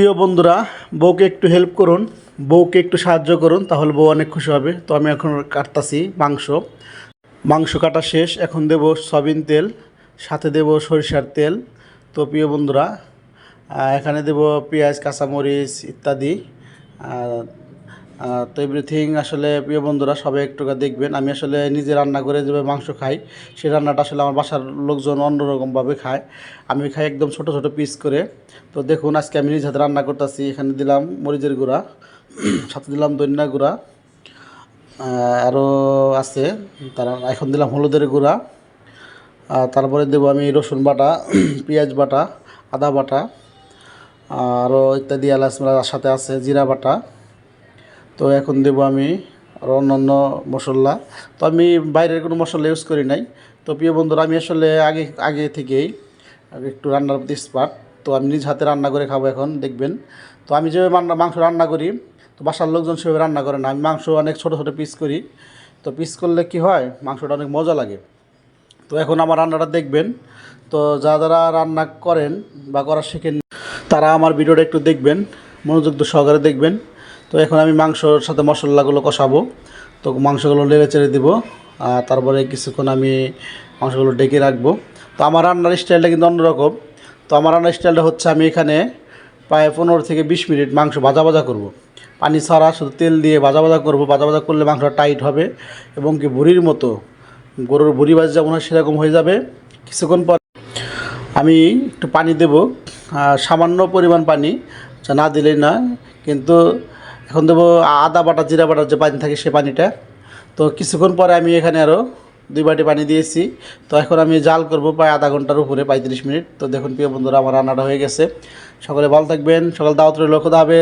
প্রিয় বন্ধুরা, বউকে একটু হেল্প করুন, বউকে একটু সাহায্য করুন, তাহলে বউ অনেক খুশি হবে। তো আমি এখন কাটতাছি মাংস। মাংস কাটা শেষ, এখন দেব সবিন তেল, সাথে দেব সরিষার তেল। তো প্রিয় বন্ধুরা এখানে দেব পেঁয়াজ, কাঁচামরিচ ইত্যাদি তো এভরিথিং আসলে প্রিয় বন্ধুরা, সবাই একটু করে দেখবেন। আমি আসলে নিজে রান্না করে যেভাবে মাংস খাই সেই রান্নাটা আসলে আমার বাসার লোকজন অন্যরকমভাবে খায়। আমি খাই একদম ছোট ছোট পিস করে। তো দেখুন, আজকে আমি নিজ হাতে রান্না করতেছি। এখানে দিলাম মরিচের গুঁড়া, সাথে দিলাম ধনিয়া গুঁড়া আরও আছে। তারা, এখন দিলাম হলুদের গুঁড়া। তারপরে দেবো আমি রসুন বাটা, পেঁয়াজ বাটা, আদা বাটা আরও ইত্যাদি এলাচ সাথে আছে জিরা বাটা। তো এখন দেব আমি আরও অন্যান্য মশলা। তো আমি বাইরের কোনো মশলা ইউজ করি নাই। তো প্রিয় বন্ধুরা, আমি আসলে আগে আগে থেকেই একটু রান্নার প্রতি স্পার্ট তো আমি নিজ হাতে রান্না করে খাব এখন, দেখবেন। তো আমি যেভাবে মাংস রান্না করি, তো বাসার লোকজন সেভাবে রান্না করে না। আমি মাংস অনেক ছোটো ছোটো পিস করি। তো পিস করলে কি হয়, মাংসটা অনেক মজা লাগে। তো এখন আমার রান্নাটা দেখবেন। তো যা, যারা রান্না করেন বা করা শেখেন, তারা আমার ভিডিওটা একটু দেখবেন। মনোযোগ সহকারে দেখবেন। তো এখন আমি মাংসর সাথে মশলাগুলো কষাবো। তো মাংসগুলো লেড়ে চেড়ে দেবো, আর তারপরে কিছুক্ষণ আমি মাংসগুলো ডেকে রাখব। তো আমার রান্নার স্টাইলটা কিন্তু অন্যরকম। তো আমার রান্নার স্টাইলটা হচ্ছে আমি এখানে প্রায় পনেরো থেকে বিশ মিনিট মাংস ভাজা ভাজা করব। পানি ছাড়া শুধু তেল দিয়ে ভাজা ভাজা করব, ভাজা ভাজা করলে মাংসটা টাইট হবে এবং কি বুড়ির মতো, গরুর বুড়ি ভাজি যেমন হয় সেরকম হয়ে যাবে। কিছুক্ষণ পর আমি একটু পানি দেব সামান্য পরিমাণ পানি না দিলেই না কিন্তু এখন দেবো আদা বাটা, জিরা বাটার যে পানি থাকে সে পানিটা। তো কিছুক্ষণ পরে আমি এখানে আরও দুই বাটি পানি দিয়েছি। তো এখন আমি জাল করব প্রায় আধা ঘণ্টার উপরে, পঁয়ত্রিশ মিনিট। তো দেখুন প্রিয় বন্ধুরা, আমার রান্নাটা হয়ে গেছে। সকলে ভালো থাকবেন, সকাল দাওয়াত লক্ষ্য খোদা হাফেজ